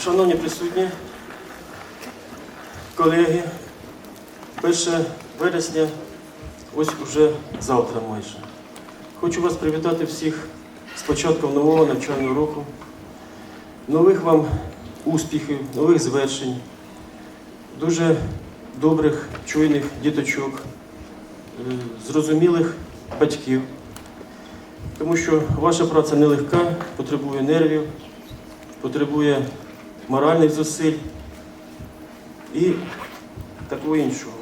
Шановні присутні, колеги, 1 вересня, ось уже завтра майже. Хочу вас привітати всіх з початком нового навчального року, нових вам успіхів, нових звершень, дуже добрих, чуйних діточок, е, зрозумілих батьків. Тому що ваша праця нелегка, потребує нервів, потребує моральних зусиль і такого іншого.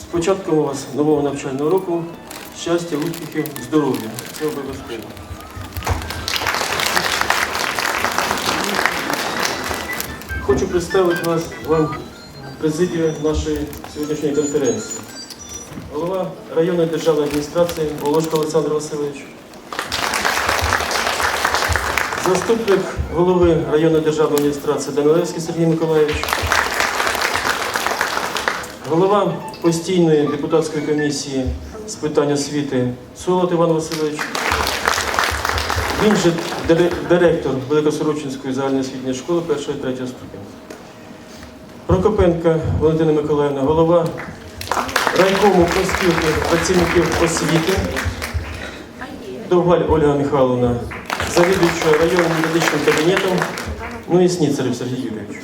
З початком у вас нового навчального року щастя, успіхів, здоров'я. Це обов'язково. Хочу представити вас вам президію нашої сьогоднішньої конференції. Голова районної державної адміністрації Волошко Олександр Васильович. Заступник голови районної державної адміністрації Данилевський Сергій Миколаївич. Голова постійної депутатської комісії з питань освіти Солод Іван Васильович. Він же директор Великосорочинської загальноосвітньої школи 1-3 ступеня. Прокопенка Валентина Миколаївна, голова райкому профспілки працівників освіти. Довгаль Ольга Михайловна, завідуюча районним медичним кабінетом, ну і Сніцарів Сергій Юрійович.